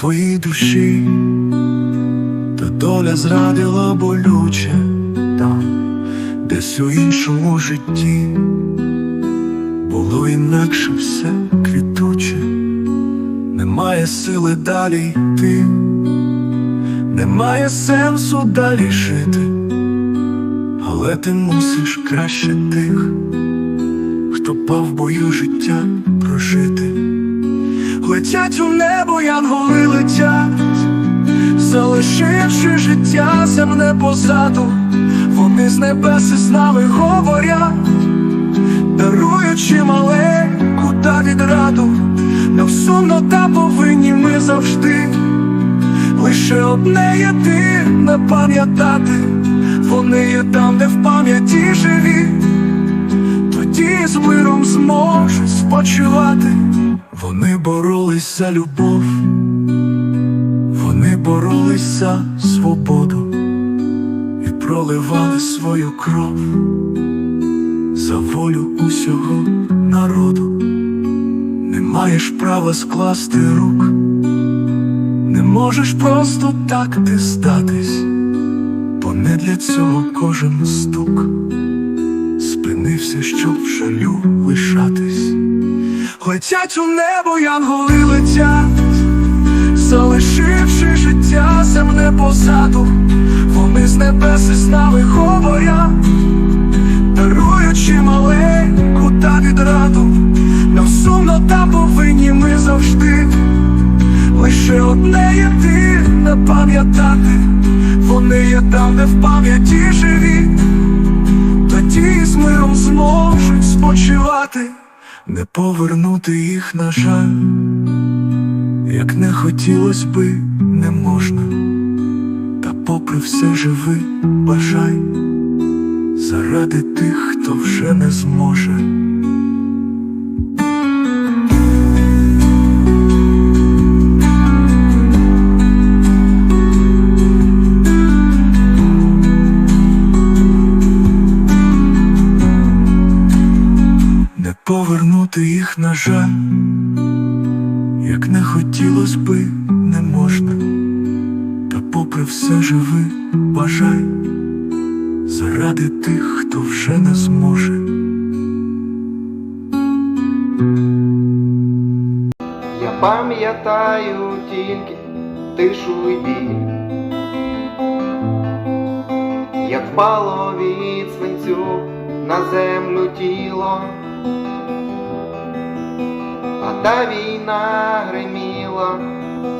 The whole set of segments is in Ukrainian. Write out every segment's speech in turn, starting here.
твоїй душі, та доля зрадила болюче там, десь у іншому житті. Було інакше все квітуче, немає сили далі йти, немає сенсу далі жити, але ти мусиш краще тих, хто пав бою життя прожити. Летять у небо, янголи летять, залишивши життя земне позаду, вони з небес із нами говорять, даруючи маленьку та відраду, нам сумно та повинні ми завжди, лише одне єдине пам'ятати, вони є там, де в пам'яті живі, тоді з миром зможуть спочивати. Вони боролись за любов, вони боролись за свободу і проливали свою кров за волю усього народу. Не маєш права скласти рук, не можеш просто так ти здатись, бо не для цього кожен стук спинився, щоб в жалю лишатись. Летять у небо, янголи летять, залишивши життя земне позаду, вони з небес із нами говорять, даруючи маленьку та відраду, нам сумно та повинні ми завжди, лише одне єдине пам'ятати, вони є там, де в пам'яті живі, тоді з миром зможуть спочивати не повернути їх, на жаль, як не хотілось би, не можна, та попри все живи, бажай. Заради тих, хто вже не зможе. Жаль, як не хотілось би, не можна, та попри все живи, бажай заради тих, хто вже не зможе. Я пам'ятаю тільки тишу й біль, як впало від свинцю на землю тіло, та війна гриміла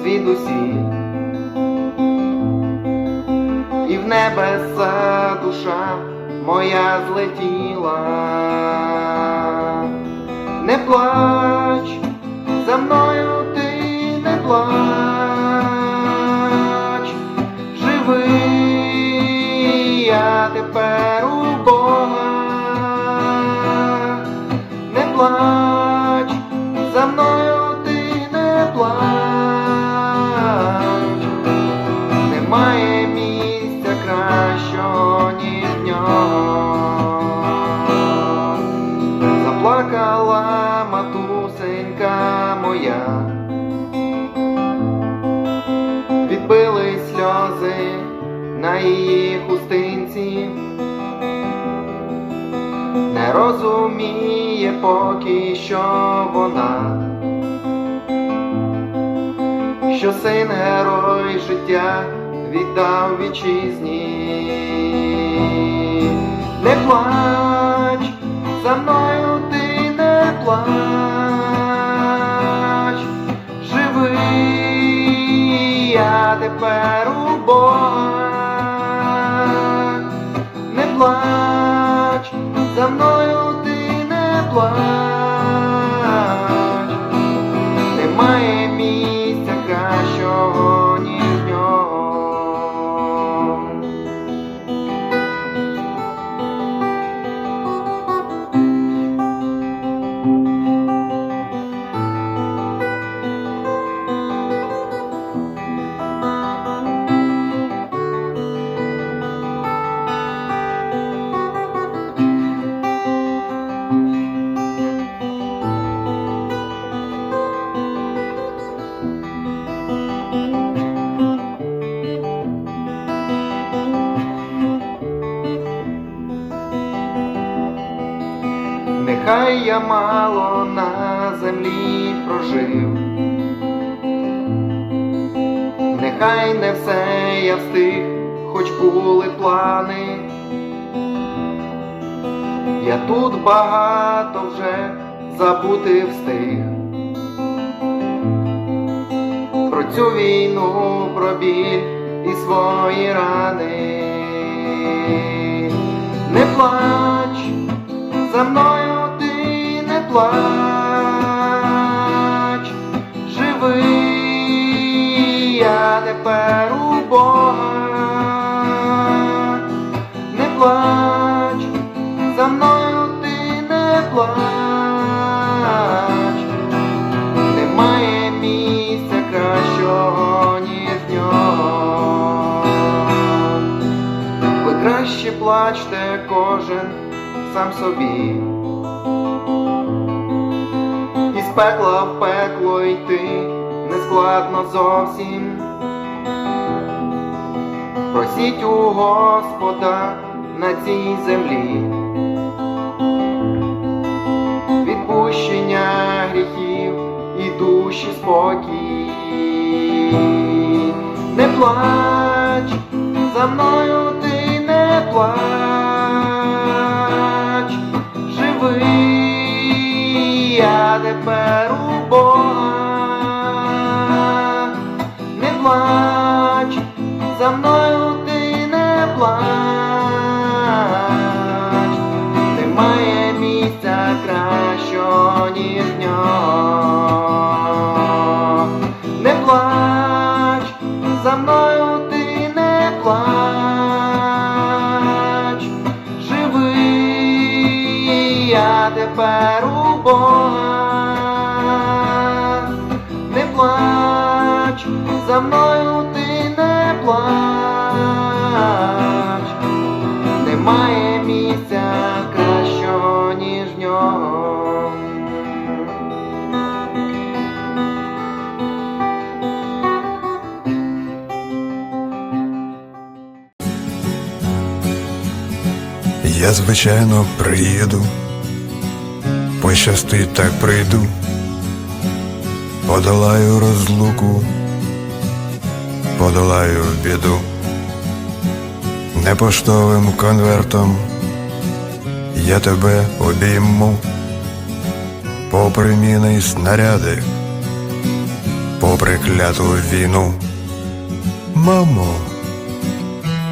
звідусіль, і в небеса душа моя злетіла. Не плач, поки що вона, що син герой життя віддав вітчизні. Не плач, за мною ти не плач, нехай я мало на землі прожив, нехай не все я встиг, хоч були плани. Я тут багато вже забути встиг. Про цю війну, про біль і свої рани. Не плач, за мною плач, живий я тепер у Бога. Не плач, за мною ти не плач, немає місця кращого, ніж нього. Ви краще плачте кожен сам собі. Із пекла в пекло йти не складно зовсім. Просіть у Господа на цій землі. Відпущення гріхів і душі спокій. Не плач, за мною ти не плач, мною ти не плач, немає місця кращого, ніж нього. Я, звичайно, приїду, пощастить так прийду, подолаю розлуку, подолаю біду, не поштовим конвертом я тебе обійму, попри міни й снаряди, попри кляту війну. Мамо,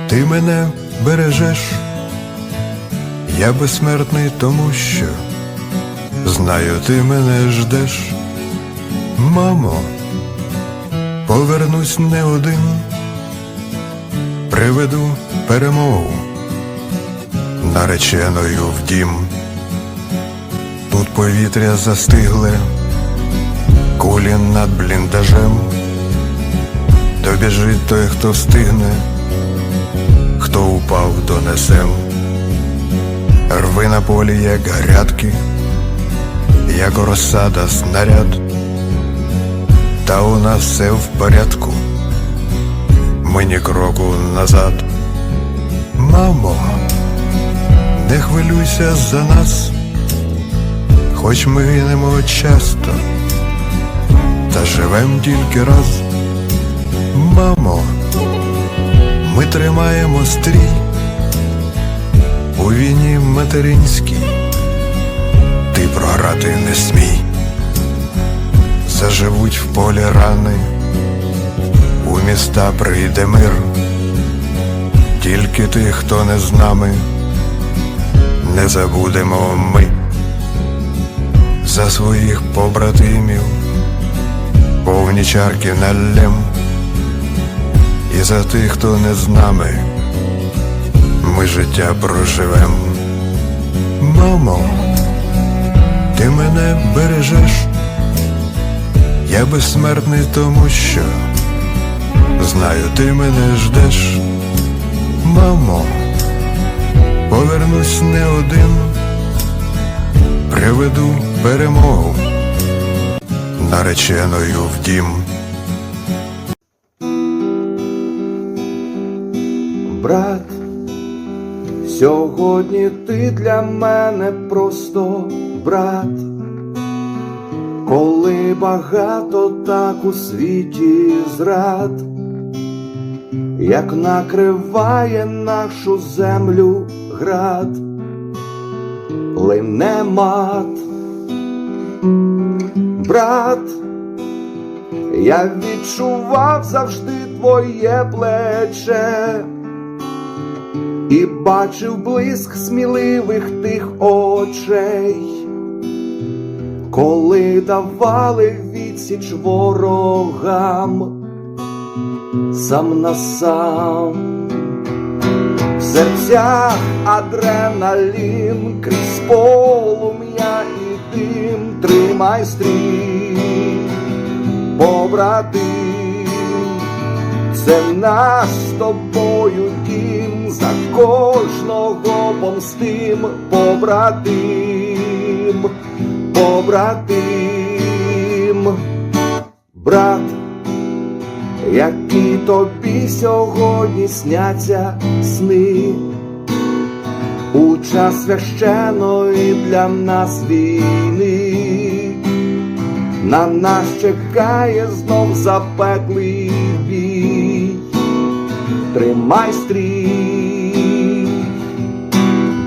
ти мене бережеш. Я безсмертний тому, що знаю, ти мене ждеш. Мамо, повернусь не один, приведу перемогу нареченою в дім. Тут повітря застигле, кулі над бліндажем, добіжить той, хто встигне, хто упав, донесем. Рви на полі, як грядки, як розсада снаряд, та у нас все в порядку, ми ні кроку назад. Мамо, не хвилюйся за нас, хоч ми гинемо часто, та живем тільки раз. Мамо, ми тримаємо стрій у війні материнській ти програти не смій, заживуть в полі рани, у міста прийде мир, тільки тих, хто не з нами, не забудемо ми. За своїх побратимів, повні чарки наллем, і за тих, хто не з нами ми життя проживем. Мамо, ти мене бережеш, я безсмертний тому, що знаю, ти мене ждеш. Мамо, повернусь не один, приведу перемогу нареченою в дім. Брат, сьогодні ти для мене просто брат, коли багато так у світі зрад, як накриває нашу землю град, лине мат, брат, я відчував завжди твоє плече і бачив блиск сміливих тих очей, коли давали відсіч ворогам сам на сам. В серцях адреналін крізь полум'я і дим тримай стрій, побратим, це наш з тобою дім, за кожного помстим, побратим, побратим, брат, які тобі сьогодні сняться сни. У час священої для нас війни, на нас чекає знов запеклий бій. Тримай стрій,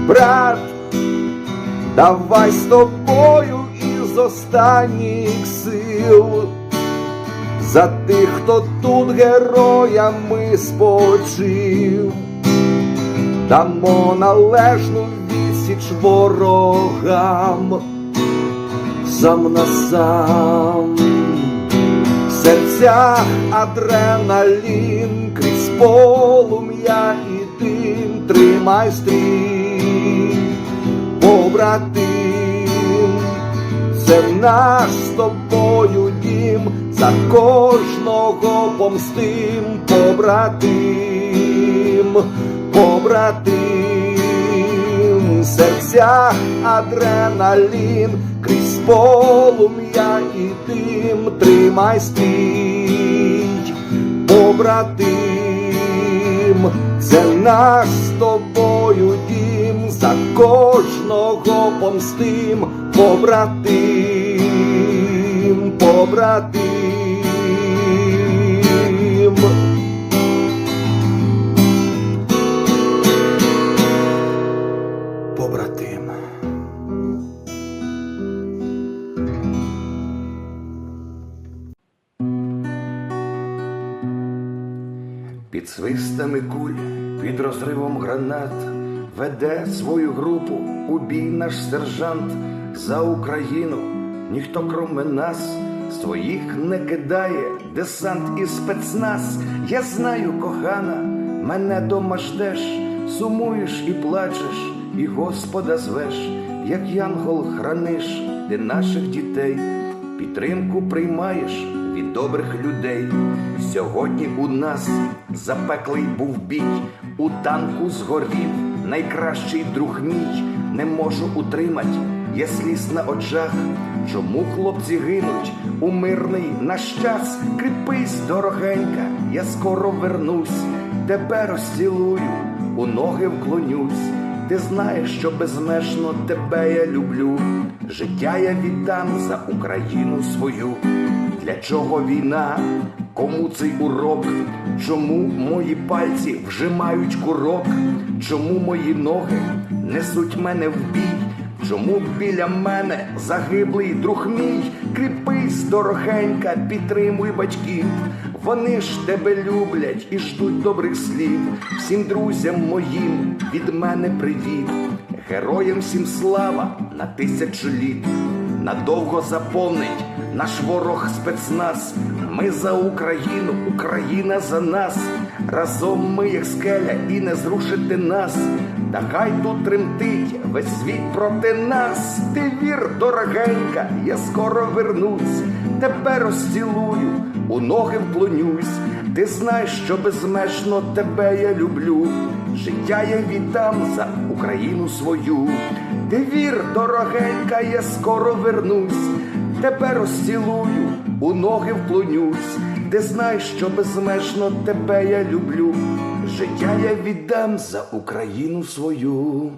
брат, давай з тобою із останніх сил. За тих, хто тут героями спочив, дамо належну відсіч ворогам, сам на сам, в серцях адреналін крізь полум'я і дим, тримай стрій, побратим, це наш з тобою дім, за кожного помстим, побратим, побратим, в серцях адреналін, крізь полум'я і дим, тримай стій, побратим, це наш з тобою дім, за кожного помстим, побратим, побратим. Побратим. Під свистами куль, під розривом гранат веде свою групу у бій наш сержант за Україну. Ніхто кроме нас своїх не кидає, десант і спецназ. Я знаю, кохана, мене дома ждеш, сумуєш і плачеш, і Господа звеш, як янгол храниш ти наших дітей, підтримку приймаєш від добрих людей. Сьогодні у нас запеклий був бій, у танку згорів найкращий друг мій. Не можу утримать, є сліз на очах. Чому хлопці гинуть у мирний наш час? Кріпись, дорогенька, я скоро вернусь, тебе розцілую, у ноги вклонюсь. Ти знаєш, що безмежно тебе я люблю. Життя я віддам за Україну свою. Для чого війна? Кому цей урок? Чому мої пальці вжимають курок? Чому мої ноги несуть мене в бій? Чому біля мене загиблий друг мій? Кріпись, дорогенька, підтримуй батьків. Вони ж тебе люблять і ждуть добрих слів. Всім друзям моїм від мене привіт. Героям всім слава на тисячу літ. Надовго заповнить наш ворог спецназ. Ми за Україну, Україна за нас. Разом ми, як скеля, і не зрушити нас. Та хай тут тремтить весь світ проти нас. Ти вір, дорогенька, я скоро вернусь, тебе розцілую, у ноги вклонюсь. Ти знаєш, що безмежно тебе я люблю. Життя я віддам за Україну свою. Ти вір, дорогенька, я скоро вернусь, тебе розцілую, у ноги вклонюсь. Ти знаєш, що безмежно тебе я люблю. Життя я віддам за Україну свою.